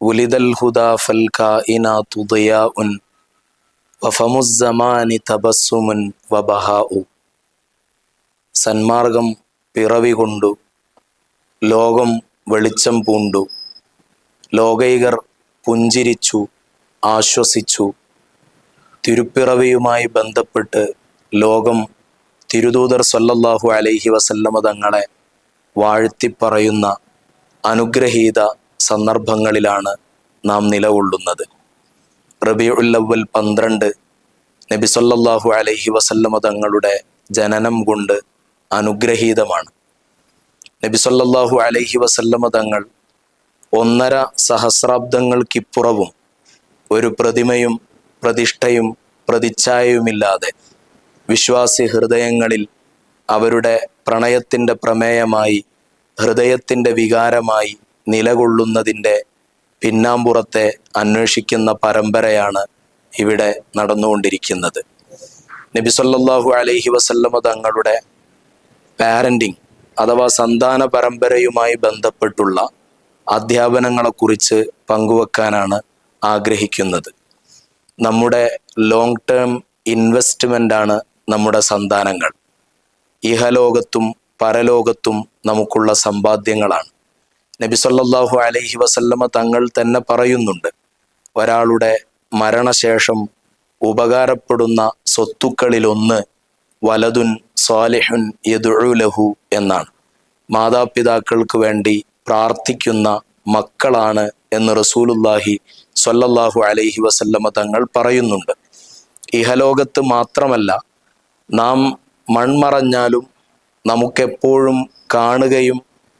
ഉലിദൽ ഹുദാ ഫൽ കായിനാതു وفم വഫമുസ്സമാനി തബസ്സുമുൻ വബഹാഉ സന്മാർഗം പിറവി കൊണ്ടു. ലോകം വെളിച്ചം പൂണ്ടു. ലോകൈകർ പുഞ്ചിരിച്ചു ആശ്വസിച്ചു. തിരുപ്പിറവിയുമായി ബന്ധപ്പെട്ട് ലോകം തിരുദൂതർ സല്ലല്ലാഹു അലൈഹി വസല്ലമ തങ്ങളെ വാഴ്ത്തിപ്പറയുന്ന അനുഗ്രഹീത സന്ദർഭങ്ങളിലാണ് നാം നിലകൊള്ളുന്നത്. റബിയുല്ലവൽ പന്ത്രണ്ട് നബി സല്ലല്ലാഹു അലൈഹി വസല്ലമ തങ്ങളുടെ ജനനം കൊണ്ട് അനുഗ്രഹീതമാണ്. നബി സല്ലല്ലാഹു അലൈഹി വസല്ലമ തങ്ങൾ ഒന്നര സഹസ്രാബ്ദങ്ങൾക്കിപ്പുറവും ഒരു പ്രതിമയും പ്രതിഷ്ഠയും പ്രതിച്ഛായയുമില്ലാതെ വിശ്വാസി ഹൃദയങ്ങളിൽ അവരുടെ പ്രണയത്തിന്റെ പ്രമേയമായി ഹൃദയത്തിന്റെ വികാരമായി നിലകൊള്ളുന്നതിന്റെ പിന്നാമ്പുറത്തെ അന്വേഷിക്കുന്ന പരമ്പരയാണ് ഇവിടെ നടന്നുകൊണ്ടിരിക്കുന്നത്. നബി സല്ലല്ലാഹു അലൈഹി വസല്ലമ തങ്ങളുടെ പാരന്റിങ് അഥവാ സന്താന പരമ്പരയുമായി ബന്ധപ്പെട്ടുള്ള അധ്യാപനങ്ങളെക്കുറിച്ച് പങ്കുവെക്കാനാണ് ആഗ്രഹിക്കുന്നത്. നമ്മുടെ ലോങ് ടേം ഇൻവെസ്റ്റ്മെന്റ് ആണ് നമ്മുടെ സന്താനങ്ങൾ. ഇഹലോകത്തും പരലോകത്തും നമുക്കുള്ള സമ്പാദ്യങ്ങളാണ്. നബി സല്ലല്ലാഹു അലൈഹി വസല്ലമ തങ്ങൾ തന്നെ പറയുന്നുണ്ട്. ഒരാളുടെ മരണശേഷം ഉപകാരപ്പെടുന്ന സ്വത്തുക്കളിലൊന്ന് വലതുൻ സ്വാലിഹുൻ യദുലഹു എന്നാണ്. മാതാപിതാക്കൾക്ക് വേണ്ടി പ്രാർത്ഥിക്കുന്ന മക്കളാണ് എന്ന് റസൂലുല്ലാഹി സ്വല്ലല്ലാഹു അലൈഹി വസല്ലമ തങ്ങൾ പറയുന്നുണ്ട്. ഇഹലോകത്ത് മാത്രമല്ല നാം മൺമറഞ്ഞാലും നമുക്കെപ്പോഴും കാണുകയും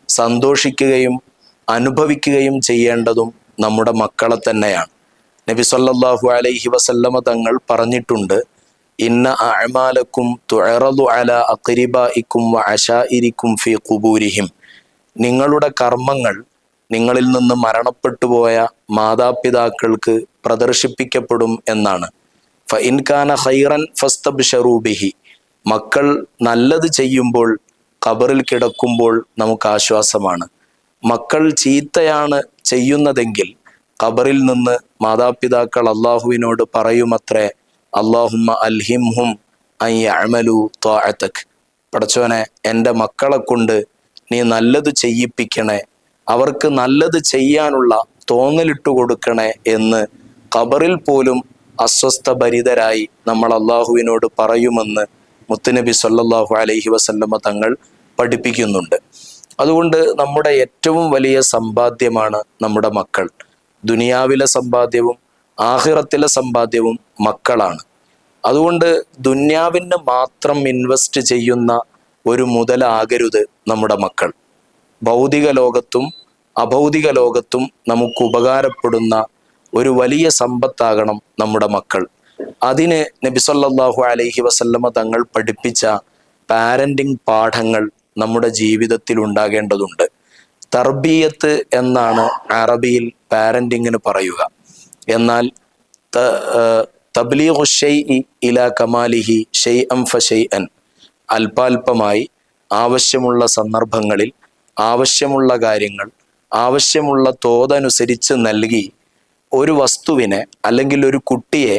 സന്തോഷിക്കുകയും അനുഭവിക്കുകയും ചെയ്യേണ്ടതും നമ്മുടെ മക്കളെ തന്നെയാണ്. നബി സല്ലാഹു അലൈഹി വസല്ലമ തങ്ങൾ പറഞ്ഞിട്ടുണ്ട് ഇന്ന അഴമാലക്കും തുഅറദു അല അഖരിബായിക്കും വ അശാഇരിക്കും ഫി കുബൂരിഹിം നിങ്ങളുടെ കർമ്മങ്ങൾ നിങ്ങളിൽ നിന്ന് മരണപ്പെട്ടു പോയ മാതാപിതാക്കൾക്ക് പ്രദർശിപ്പിക്കപ്പെടും എന്നാണ്. ഫ ഇൻകാന ഹൈറൻ ഫസ്തബ് ഷറൂബിഹി മക്കൾ നല്ലത് ചെയ്യുമ്പോൾ ഖബറിൽ കിടക്കുമ്പോൾ നമുക്ക് ആശ്വാസമാണ്. മക്കൾ ചീത്തയാണ് ചെയ്യുന്നതെങ്കിൽ ഖബറിൽ നിന്ന് മാതാപിതാക്കൾ അള്ളാഹുവിനോട് പറയുമത്രേ അള്ളാഹുമ്മ അൽഹിംഹും അമലു തോഴത്തക് പടച്ചോനെ എന്റെ മക്കളെ കൊണ്ട് നീ നല്ലത് ചെയ്യിപ്പിക്കണേ അവർക്ക് നല്ലത് ചെയ്യാനുള്ള തോന്നലിട്ട് കൊടുക്കണേ എന്ന് ഖബറിൽ പോലും അസ്വസ്ഥഭരിതരായി നമ്മൾ അള്ളാഹുവിനോട് പറയുമെന്ന് മുത്തുനബി സല്ലാഹു അലൈഹി വസല്ലമ്മ തങ്ങൾ പഠിപ്പിക്കുന്നുണ്ട്. അതുകൊണ്ട് നമ്മുടെ ഏറ്റവും വലിയ സമ്പാദ്യമാണ് നമ്മുടെ മക്കൾ. ദുനിയാവിലെ സമ്പാദ്യവും ആഹിറത്തിലെ സമ്പാദ്യവും മക്കളാണ്. അതുകൊണ്ട് ദുന്യാവിന് മാത്രം ഇൻവെസ്റ്റ് ചെയ്യുന്ന ഒരു മുതലാകരുത് നമ്മുടെ മക്കൾ. ഭൗതിക ലോകത്തും അഭൗതിക ലോകത്തും നമുക്ക് ഉപകാരപ്പെടുന്ന ഒരു വലിയ സമ്പത്താകണം നമ്മുടെ മക്കൾ. അതിന് നബിസല്ലാഹു അലൈഹി വസല്ലമ തങ്ങൾ പഠിപ്പിച്ച പാരന്റിങ് പാഠങ്ങൾ നമ്മുടെ ജീവിതത്തിൽ ഉണ്ടാകേണ്ടതുണ്ട്. തർബീയത്ത് എന്നാണ് അറബിയിൽ പാരന്റിങ്ങിന് പറയുക. എന്നാൽ തബ്ലീഖു ഷെയ് ഇല കമാലിഹി ഷെയ് അം ഫ ഷെയ് അൻ അല്പാൽപമായി ആവശ്യമുള്ള സന്ദർഭങ്ങളിൽ ആവശ്യമുള്ള കാര്യങ്ങൾ ആവശ്യമുള്ള തോതനുസരിച്ച് നൽകി ഒരു വസ്തുവിനെ അല്ലെങ്കിൽ ഒരു കുട്ടിയെ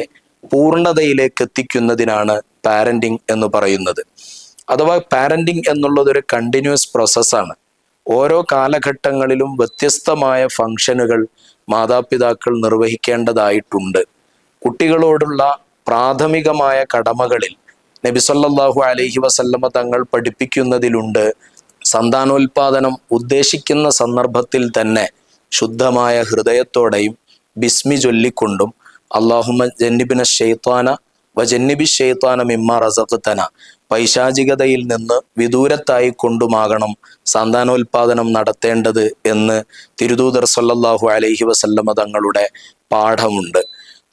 പൂർണതയിലേക്ക് എത്തിക്കുന്നതിനാണ് പാരന്റിങ് എന്ന് പറയുന്നത്. അഥവാ പാരന്റിങ് എന്നുള്ളത് ഒരു കണ്ടിന്യൂസ് പ്രോസസ്സാണ് ഓരോ കാലഘട്ടങ്ങളിലും വ്യത്യസ്തമായ ഫങ്ഷനുകൾ മാതാപിതാക്കൾ നിർവഹിക്കേണ്ടതായിട്ടുണ്ട്. കുട്ടികളോടുള്ള പ്രാഥമികമായ കടമകളിൽ നബിസല്ലാഹു അലഹി വസല്ലമ തങ്ങൾ പഠിപ്പിക്കുന്നതിലുണ്ട്. സന്താനോൽപാദനം ഉദ്ദേശിക്കുന്ന സന്ദർഭത്തിൽ തന്നെ ശുദ്ധമായ ഹൃദയത്തോടെയും ബിസ്മി ചൊല്ലിക്കൊണ്ടും അള്ളാഹുമ ജന്നിബിന ഷെയ്ത്താന വ ഷെയ്ത്താനം ഇമ്മ റസത്തന പൈശാചികതയിൽ നിന്ന് വിദൂരത്തായി കൊണ്ടുമാകണം സന്താനോൽപാദനം നടത്തേണ്ടത് എന്ന് തിരുദൂതർ സല്ലാഹു അലൈഹി വസല്ലമ തങ്ങളുടെ പാഠമുണ്ട്.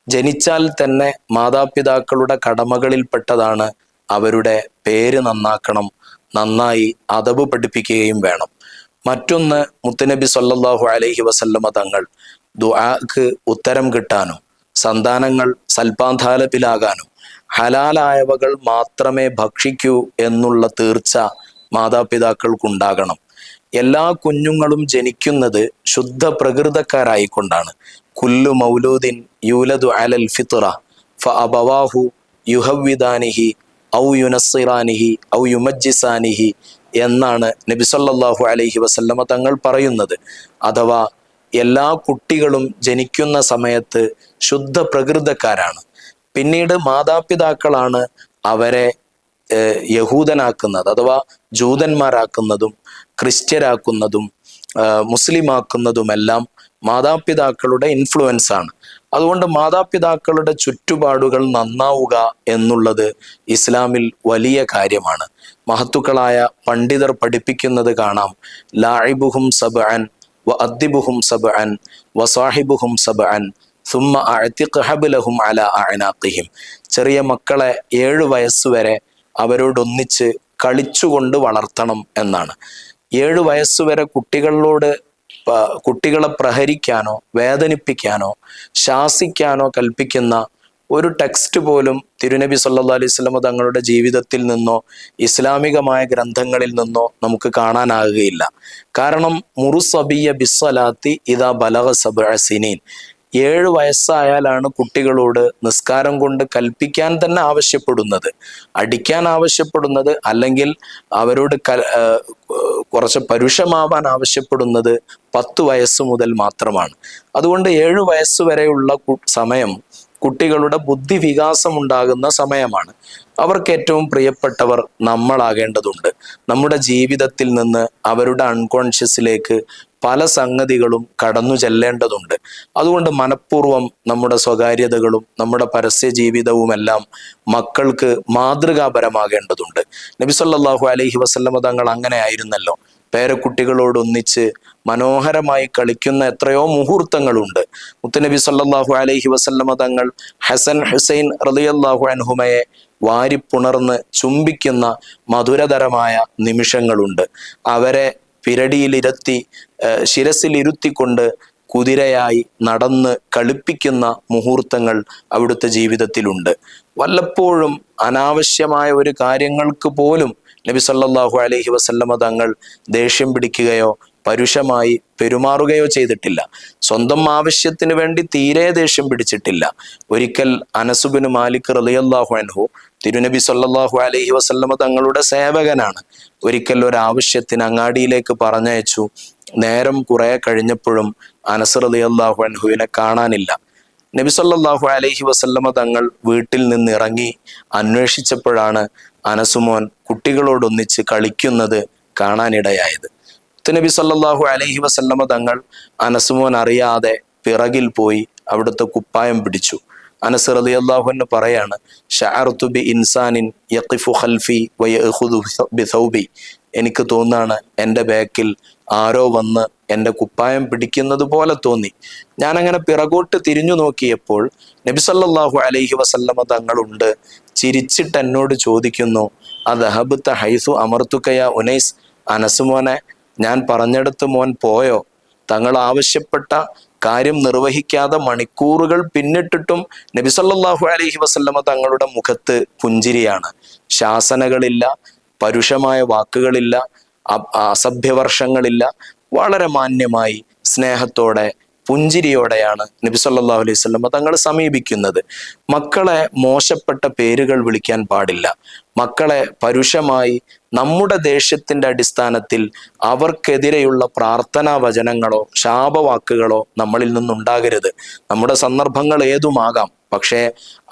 ജനിച്ചാൽ തന്നെ മാതാപിതാക്കളുടെ കടമകളിൽപ്പെട്ടതാണ് അവരുടെ പേര് നന്നാക്കണം നന്നായി അതബ് പഠിപ്പിക്കുകയും വേണം. മറ്റൊന്ന് മുത്തുനബി സല്ലല്ലാഹു അലൈഹി വസല്ലമ തങ്ങൾ ദുആക്ക് ഉത്തരം കിട്ടാനും സന്താനങ്ങൾ സൽപാന്താലപ്പിലാകാനും ഹലാലായവകൾ മാത്രമേ ഭക്ഷിക്കൂ എന്നുള്ള തീർച്ച മാതാപിതാക്കൾക്കുണ്ടാകണം. എല്ലാ കുഞ്ഞുങ്ങളും ജനിക്കുന്നത് ശുദ്ധ പ്രകൃതക്കാരായിക്കൊണ്ടാണ് കുല്ലു മൗലൂദിൻ യൂലദു അലൽ ഫിത്ര ഫ അബവാഹു യുഹവിദാനിഹി ഔ യുനസിറാനിഹി ഔ യുമജ്ജിസാനിഹി എന്നാണ് നബി സല്ലല്ലാഹു അലൈഹി വസല്ലമ തങ്ങൾ പറയുന്നത്. അഥവാ എല്ലാ കുട്ടികളും ജനിക്കുന്ന സമയത്ത് ശുദ്ധ പ്രകൃതക്കാരാണ് പിന്നീട് മാതാപിതാക്കളാണ് അവരെ യഹൂദനാക്കുന്നത് അഥവാ ജൂതന്മാരാക്കുന്നതും ക്രിസ്ത്യരാക്കുന്നതും മുസ്ലിമാക്കുന്നതുമെല്ലാം മാതാപിതാക്കളുടെ ഇൻഫ്ലുവൻസ് ആണ്. അതുകൊണ്ട് മാതാപിതാക്കളുടെ ചുറ്റുപാടുകൾ നന്നാവുക എന്നുള്ളത് ഇസ്ലാമിൽ വലിയ കാര്യമാണ്. മഹത്തുക്കളായ പണ്ഡിതർ പഠിപ്പിക്കുന്നത് കാണാം. ലായിബുഹും സബ്അൻ വ അദ്ദിബുഹും സബ് അൻ വസാഹിബുഹും സബ്അൻ സുമ്മ അഅ്തിഖ് ഹബുലഹും അല അഅനാഖിഹിം. ചെറിയ മക്കളെ ഏഴ് വയസ്സുവരെ അവരോടൊന്നിച്ച് കളിച്ചുകൊണ്ട് വളർത്തണം എന്നാണ്. ഏഴ് വയസ്സുവരെ കുട്ടികളോട് കുട്ടികളെ പ്രഹരിക്കാനോ വേദനിപ്പിക്കാനോ ശാസിക്കാനോ കൽപ്പിക്കുന്ന ഒരു ടെക്സ്റ്റ് പോലും തിരുനബി സല്ലാ അലൈഹി സ്വലമ തങ്ങളുടെ ജീവിതത്തിൽ നിന്നോ ഇസ്ലാമികമായ ഗ്രന്ഥങ്ങളിൽ നിന്നോ നമുക്ക് കാണാനാകുകയില്ല. കാരണം മുറുസബിയ ബിസ്സലാത്തി ഇതാ ബലഗ സബ സിനീൻ. ഏഴ് വയസ്സായാലാണ് കുട്ടികളോട് നിസ്കാരം കൊണ്ട് കൽപ്പിക്കാൻ തന്നെ ആവശ്യപ്പെടുന്നത്. അടിക്കാൻ ആവശ്യപ്പെടുന്നത് അല്ലെങ്കിൽ അവരോട് ആ, കുറച്ച് പരുഷമാവാൻ ആവശ്യപ്പെടുന്നത് പത്ത് വയസ്സ് മുതൽ മാത്രമാണ്. അതുകൊണ്ട് ഏഴു വയസ്സ് വരെയുള്ള സമയം കുട്ടികളുടെ ബുദ്ധി വികാസം ഉണ്ടാകുന്ന സമയമാണ്. അവർക്ക് ഏറ്റവും പ്രിയപ്പെട്ടവർ നമ്മളാകേണ്ടതുണ്ട്. നമ്മുടെ ജീവിതത്തിൽ നിന്ന് അവരുടെ അൺകോൺഷ്യസിലേക്ക് പല സംഗതികളും കടന്നു ചെല്ലേണ്ടതുണ്ട്. അതുകൊണ്ട് മനഃപൂർവം നമ്മുടെ സ്വകാര്യതകളും നമ്മുടെ പരസ്യ ജീവിതവുമെല്ലാം മക്കൾക്ക് മാതൃകാപരമാകേണ്ടതുണ്ട്. നബി സല്ലല്ലാഹു അലൈഹി വസല്ലമ തങ്ങൾ അങ്ങനെ ആയിരുന്നല്ലോ. പേരക്കുട്ടികളോടൊന്നിച്ച് മനോഹരമായി കളിക്കുന്ന എത്രയോ മുഹൂർത്തങ്ങളുണ്ട്. മുത്തുനബി സല്ലാഹു അലൈഹി വസല്ലമ തങ്ങൾ ഹസൻ ഹുസൈൻ റളിയല്ലാഹു അൻഹുമയെ വാരിപ്പുണർന്ന് ചുംബിക്കുന്ന മധുരതരമായ നിമിഷങ്ങളുണ്ട്. അവരെ പിരടിയിലിരുത്തി ശിരസിലിരുത്തിക്കൊണ്ട് കുതിരയായി നടന്ന് കളിപ്പിക്കുന്ന മുഹൂർത്തങ്ങൾ അവിടുത്തെ ജീവിതത്തിലുണ്ട്. വല്ലപ്പോഴും അനാവശ്യമായ ഒരു കാര്യങ്ങൾക്ക് പോലും നബി സല്ലാഹു അലഹി വസല്ലമ തങ്ങൾ ദേഷ്യം പിടിക്കുകയോ പരുഷമായി പെരുമാറുകയോ ചെയ്തിട്ടില്ല. സ്വന്തം ആവശ്യത്തിന് വേണ്ടി തീരെ ദേഷ്യം പിടിച്ചിട്ടില്ല. ഒരിക്കൽ അനസുബിന് മാലിക് റളിയല്ലാഹു അൻഹു തിരുനബി സല്ലാഹു അലഹി വസല്ലമ തങ്ങളുടെ സേവകനാണ്. ഒരിക്കൽ ഒരു ആവശ്യത്തിന് അങ്ങാടിയിലേക്ക് പറഞ്ഞയച്ചു. നേരം കുറെ കഴിഞ്ഞപ്പോഴും അനസർ അലി അള്ളാഹു അൻഹുവിനെ കാണാനില്ല. നബി സല്ലാഹു അലഹി വസല്ലമ തങ്ങൾ വീട്ടിൽ നിന്ന് ഇറങ്ങി അന്വേഷിച്ചപ്പോഴാണ് അനസുമോൻ കുട്ടികളോടൊന്നിച്ച് കളിക്കുന്നത് കാണാനിടയായത്. നബി സല്ലാഹു അലഹി വസല്ലമ തങ്ങൾ അനസുമോൻ അറിയാതെ പിറകിൽ പോയി അവിടുത്തെ കുപ്പായം പിടിച്ചു. അനസ് പറയാണ് ബി ഇൻസാനിൻ യഖിഫു ഖൽഫി ബി എനിക്ക് തോന്നാണ് എന്റെ ബാക്കിൽ ആരോ വന്ന് എന്റെ കുപ്പായം പിടിക്കുന്നത് പോലെ തോന്നി. ഞാനങ്ങനെ പിറകോട്ട് തിരിഞ്ഞു നോക്കിയപ്പോൾ നബിസല്ലാഹു അലൈഹി വസല്ലമ തങ്ങളുണ്ട് ചിരിച്ചിട്ട് എന്നോട് ചോദിക്കുന്നു അദഹബത്ത ഹൈസു അമർത്തുക്കയ ഉനൈസ്? അനസുമോനെ ഞാൻ പറഞ്ഞെടുത്ത് മോൻ പോയോ? തങ്ങൾ ആവശ്യപ്പെട്ട കാര്യം നിർവഹിക്കാതെ മണിക്കൂറുകൾ പിന്നിട്ടിട്ടും നബിസല്ലാഹു അലഹി വസല്ലമ തങ്ങളുടെ മുഖത്ത് പുഞ്ചിരിയാണ്. ശാസനകളില്ല പരുഷമായ വാക്കുകളില്ല അസഭ്യവർഷങ്ങളില്ല. വളരെ മാന്യമായി സ്നേഹത്തോടെ പുഞ്ചിരിയോടെയാണ് നബി സല്ലല്ലാഹു അലൈഹി വസല്ലമ തങ്ങൾ സമീപിക്കുന്നത്. മക്കളെ മോശപ്പെട്ട പേരുകൾ വിളിക്കാൻ പാടില്ല. മക്കളെ പരുഷമായി നമ്മുടെ ദേഷ്യത്തിന്റെ അടിസ്ഥാനത്തിൽ അവർക്കെതിരെയുള്ള പ്രാർത്ഥനാ വചനങ്ങളോ ശാപവാക്കുകളോ നമ്മളിൽ നിന്നുണ്ടാകരുത്. നമ്മുടെ സന്ദർഭങ്ങൾ ഏതുമാകാം പക്ഷേ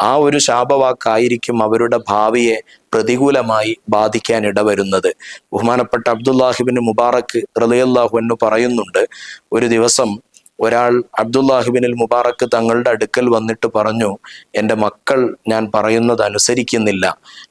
ആ ഒരു ശാപവാക്കായിരിക്കും അവരുടെ ഭാവിയെ പ്രതികൂലമായി ബാധിക്കാൻ ഇടവരുന്നത്. ബഹുമാനപ്പെട്ട അബ്ദുല്ലാഹിബിന് മുബാറക് റലിയല്ലാഹു എന്ന് പറയുന്നുണ്ട് ഒരു ദിവസം ഒരാൾ അബ്ദുല്ലാഹിബിനിൽ മുബാറക്ക് തങ്ങളുടെ അടുക്കൽ വന്നിട്ട് പറഞ്ഞു എന്റെ മക്കൾ ഞാൻ പറയുന്നത് അനുസരിക്കുന്നില്ല.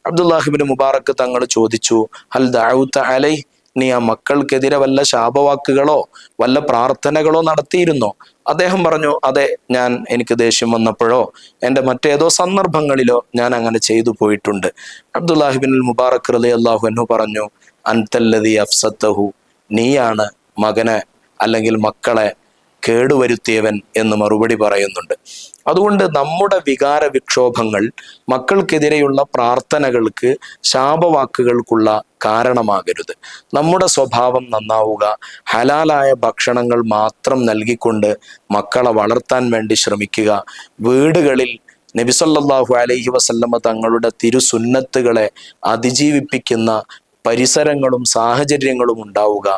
അബ്ദുല്ലാഹിബിൻ മുബാറക്ക് തങ്ങൾ ചോദിച്ചു ഹൽ ദാവൂത്ത അലൈ നീ ആ മക്കൾക്കെതിരെ വല്ല ശാപവാക്കുകളോ വല്ല പ്രാർത്ഥനകളോ നടത്തിയിരുന്നോ? അദ്ദേഹം പറഞ്ഞു അതെ ഞാൻ എനിക്ക് ദേഷ്യം വന്നപ്പോഴോ എന്റെ മറ്റേതോ സന്ദർഭങ്ങളിലോ ഞാൻ അങ്ങനെ ചെയ്തു പോയിട്ടുണ്ട്. അബ്ദുല്ലാഹിബിൻ മുബാറക് റലി അള്ളാഹു എന്നു പറഞ്ഞു അൻതല്ലതി അഫ്സത്തഹു നീയാണ് മകനെ അല്ലെങ്കിൽ മക്കളെ കേടുവരുത്തിയവൻ എന്ന് മറുപടി പറയുന്നുണ്ട്. അതുകൊണ്ട് നമ്മുടെ വികാര വിക്ഷോഭങ്ങൾ മക്കൾക്കെതിരെയുള്ള പ്രാർത്ഥനകൾക്ക് ശാപവാക്കുകൾക്കുള്ള കാരണമാകരുത്. നമ്മുടെ സ്വഭാവം നന്നാവുക ഹലാലായ ഭക്ഷണങ്ങൾ മാത്രം നൽകിക്കൊണ്ട് മക്കളെ വളർത്താൻ വേണ്ടി ശ്രമിക്കുക. വീടുകളിൽ നബിസല്ലാഹു അലൈഹി വസല്ലമ തങ്ങളുടെ തിരുസുന്നത്തുകളെ അതിജീവിപ്പിക്കുന്ന പരിസരങ്ങളും സാഹചര്യങ്ങളും ഉണ്ടാവുക.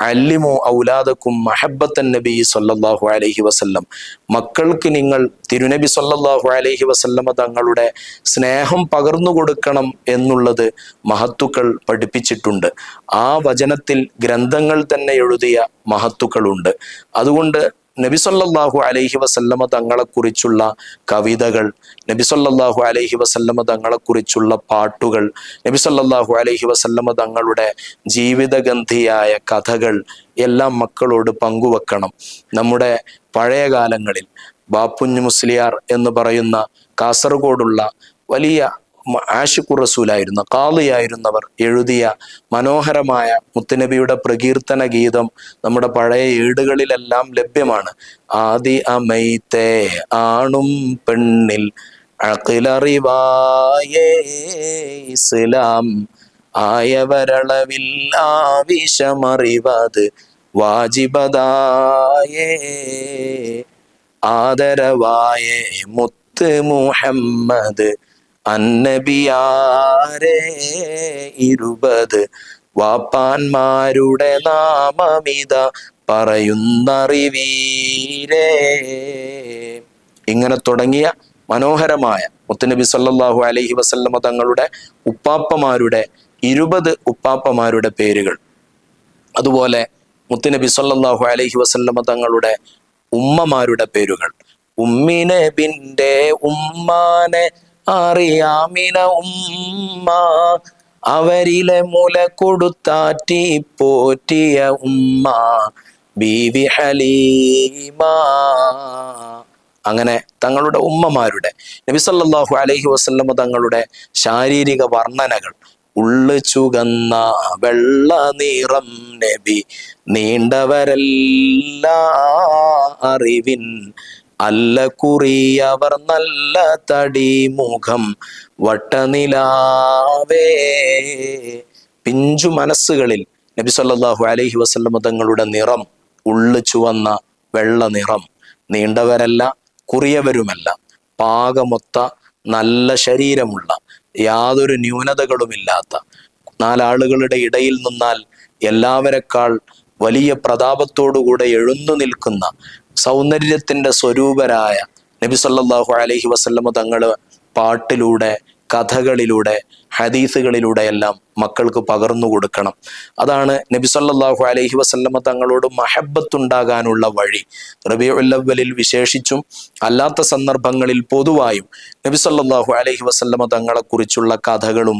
അല്ലിമോ ഔലാദക്കും മഹബത്തൻ നബി സല്ലല്ലാഹു അലഹി വസല്ലം. മക്കൾക്ക് നിങ്ങൾ തിരുനബി സല്ലല്ലാഹു അലഹി വസല്ലമ തങ്ങളുടെ സ്നേഹം പകർന്നു കൊടുക്കണം എന്നുള്ളത് മഹത്തുക്കൾ പഠിപ്പിച്ചിട്ടുണ്ട്. ആ വചനത്തിൽ ഗ്രന്ഥങ്ങൾ തന്നെ എഴുതിയ മഹത്തുക്കളുണ്ട്. അതുകൊണ്ട് നബിസല്ലാഹു അലൈഹി വസല്ലമ തങ്ങളെക്കുറിച്ചുള്ള കവിതകൾ നബിസൊല്ലാഹു അലൈഹി വസല്ലമ തങ്ങളെക്കുറിച്ചുള്ള പാട്ടുകൾ നബിസൊല്ലാഹു അലൈഹി വസല്ലമ തങ്ങളുടെ ജീവിതഗന്ധിയായ കഥകൾ എല്ലാം മക്കളോട് പങ്കുവെക്കണം. നമ്മുടെ പഴയ കാലങ്ങളിൽ ബാപ്പുഞ്ഞ് മുസ്ലിയാർ എന്ന് പറയുന്ന കാസർഗോഡുള്ള വലിയ ആഷിഖുർ റസൂലായിരുന്ന കാളിയായിരുന്നവർ എഴുതിയ മനോഹരമായ മുത്തുനബിയുടെ പ്രകീർത്തന ഗീതം നമ്മുടെ പഴയ ഏടുകളിലെല്ലാം ലഭ്യമാണ്. ആദി അമൈത്തേ ആണും പെണ്ണിൽ അഖിലറിവായേ ഇസ്ലാം. ആയവരളവിൽ ആവശ്യമറിവത് വാജിബദായേ. ആദരവായേ മുത്ത് മുഹമ്മദ് അന്നബിയാരേ ഇരുപത് വാപ്പാന്മാരുടെ നാമമിത പറയുന്നറിവീരേ. ഇങ്ങനെ തുടങ്ങിയ മനോഹരമായ മുത്തുനബി സല്ലാഹു അലൈഹി വസല്ലമ തങ്ങളുടെ ഉപ്പാപ്പമാരുടെ ഇരുപത് ഉപ്പാപ്പമാരുടെ പേരുകൾ. അതുപോലെ മുത്തുനബി സല്ലാഹു അലൈഹി വസല്ലമ തങ്ങളുടെ ഉമ്മമാരുടെ പേരുകൾ. ഉമ്മിനെ ബിന്റെ ഉമ്മാനെ അറിയാമിന ഉമ്മ. അവരിലെ മുല കൊടുത്താറ്റി പോറ്റിയ ഉമ്മ. ബീവി ഹലീമ. അങ്ങനെ തങ്ങളുടെ ഉമ്മമാരുടെ നബിസല്ലാഹു അലഹി വസല്ലമ തങ്ങളുടെ ശാരീരിക വർണനകൾ. ഉള്ളു ചുകന്ന വെള്ള നിറം നബി നീണ്ടവരല്ല അറിവിൻ അല്ല കുറിയവർ നല്ല തടി മുഖം വട്ടനിലാവേ. പിഞ്ചു മനസ്സുകളിൽ നബി സല്ലാഹു അലൈഹി വസല്ലമ തങ്ങളുടെ നിറം ഉള്ളു ചുവന്ന വെള്ള നിറം. നീണ്ടവരല്ല കുറിയവരുമല്ല. പാകമൊത്ത നല്ല ശരീരമുള്ള യാതൊരു ന്യൂനതകളുമില്ലാത്ത. നാലാളുകളുടെ ഇടയിൽ നിന്നാൽ എല്ലാവരെക്കാൾ വലിയ പ്രതാപത്തോടുകൂടെ എഴുന്നു നിൽക്കുന്ന സൗന്ദര്യത്തിന്റെ സ്വരൂപരായ നബി സല്ലാഹു അലഹി വസല്ലമ തങ്ങൾ പാട്ടിലൂടെ കഥകളിലൂടെ ഹദീസുകളിലൂടെ എല്ലാം മക്കൾക്ക് പകർന്നു കൊടുക്കണം. അതാണ് നബി സല്ലല്ലാഹു അലൈഹി വസല്ലമ തങ്ങളോട് മഹബത്തുണ്ടാകാനുള്ള വഴി. റബിയുല്ലവലിൽ വിശേഷിച്ചും അല്ലാത്ത സന്ദർഭങ്ങളിൽ പൊതുവായും നബി സല്ലല്ലാഹു അലൈഹി വസല്ലമ തങ്ങളെക്കുറിച്ചുള്ള കഥകളും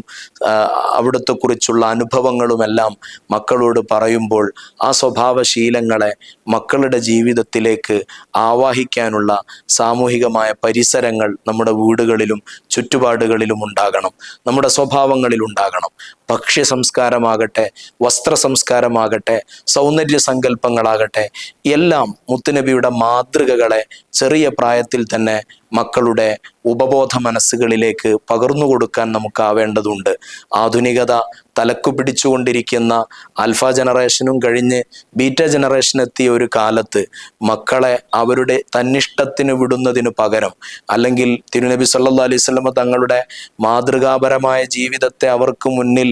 അവിടുത്തെ കുറിച്ചുള്ള അനുഭവങ്ങളുമെല്ലാം മക്കളോട് പറയുമ്പോൾ ആ സ്വഭാവശീലങ്ങളെ മക്കളുടെ ജീവിതത്തിലേക്ക് ആവാഹിക്കാനുള്ള സാമൂഹികമായ പരിസരങ്ങൾ നമ്മുടെ വീടുകളിലും ചുറ്റുപാടുകളിലും ഉണ്ടാകണം. നമ്മുടെ സ്വഭാവങ്ങളിൽ ഉണ്ടാകണം ഭക്ഷ്യ സംസ്കാരമാകട്ടെ വസ്ത്ര സംസ്കാരമാകട്ടെ സൗന്ദര്യ സങ്കല്പങ്ങളാകട്ടെ എല്ലാം മുത്തുനബിയുടെ മാതൃകകളെ ചെറിയ പ്രായത്തിൽ തന്നെ മക്കളുടെ ഉപബോധ മനസ്സുകളിലേക്ക് പകർന്നു കൊടുക്കാൻ നമുക്കാവേണ്ടതുണ്ട് ആധുനികത തലക്കു പിടിച്ചുകൊണ്ടിരിക്കുന്ന ആൽഫ ജനറേഷനും കഴിഞ്ഞ് ബീറ്റ ജനറേഷൻ എത്തിയ ഒരു കാലത്ത് മക്കളെ അവരുടെ തന്നിഷ്ടത്തിന് വിടുന്നതിന് പകരം അല്ലെങ്കിൽ തിരുനബി സല്ലാ വസല്ലമ തങ്ങളുടെ മാതൃകാപരമായ ജീവിതത്തെ അവർക്ക് മുന്നിൽ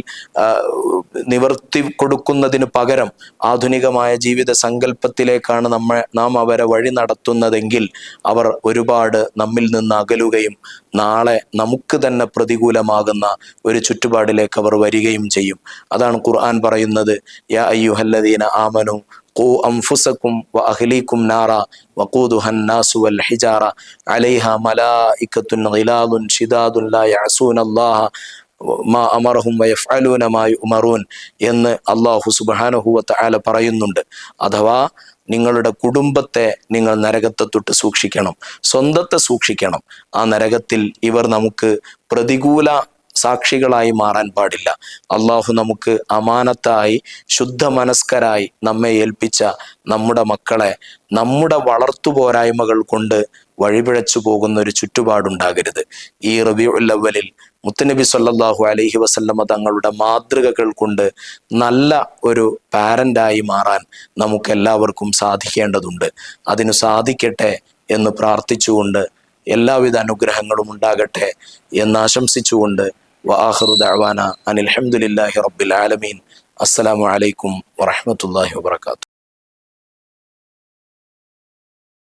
നിവർത്തി കൊടുക്കുന്നതിന് പകരം ആധുനികമായ ജീവിത സങ്കല്പത്തിലേക്കാണ് നമ്മെ നാം അവരെ വഴി നടത്തുന്നതെങ്കിൽ അവർ ഒരുപാട് നമ്മിൽ നിന്ന് അകലുകയും നാളെ നമുക്ക് തന്നെ പ്രതികൂലമാകുന്ന ഒരു ചുറ്റുപാടിലേക്ക് അവർ വരികയും ചെയ്യും അതാണ് ഖുർആൻ പറയുന്നത് യാ അയ്യുഹല്ലദീന ആമനു ഖൂ അൻഫുസക്കും വ അഹ്ലീക്കും നാറ വഖൂദുഹ الناس والحجارة عليها ملائكة غلاظ شداد لا يعصون الله മാ അമറഹും വയഫ്അലൂന മാ യുമറൂൻ എന്ന് അള്ളാഹു സുബ്ഹാനഹു ആല പറയുന്നുണ്ട്. അഥവാ നിങ്ങളുടെ കുടുംബത്തെ നിങ്ങൾ നരകത്തെ തൊട്ട് സൂക്ഷിക്കണം. സ്വന്തത്തെ സൂക്ഷിക്കണം. ആ നരകത്തിൽ ഇവർ നമുക്ക് പ്രതികൂല സാക്ഷികളായി മാറാൻ പാടില്ല. അള്ളാഹു നമുക്ക് അമാനത്തായി ശുദ്ധ മനസ്കരായി നമ്മെ ഏൽപ്പിച്ച നമ്മുടെ മക്കളെ നമ്മുടെ വളർത്തുപോരായ്മകൾ കൊണ്ട് വഴിപിഴച്ചു പോകുന്ന ഒരു ചുറ്റുപാടുണ്ടാകരുത്. ഈ റബിയുള്ളവലിൽ മുത്തനബി സല്ലാഹു അലൈഹി വസല്ലമ തങ്ങളുടെ മാതൃകകൾ കൊണ്ട് നല്ല ഒരു പാരന്റായി മാറാൻ നമുക്ക് എല്ലാവർക്കും സാധിക്കേണ്ടതുണ്ട്. അതിനു സാധിക്കട്ടെ എന്ന് പ്രാർത്ഥിച്ചുകൊണ്ട് എല്ലാവിധ അനുഗ്രഹങ്ങളും ഉണ്ടാകട്ടെ എന്ന് ആശംസിച്ചുകൊണ്ട് വാഹറു ദഅവാന അനിൽ ഹംദുലില്ലാഹി റബ്ബിൽ ആലമീൻ. അസ്സലാമു അലൈക്കും വറഹ്മത്തുള്ളാഹി വബറകാതുഹു.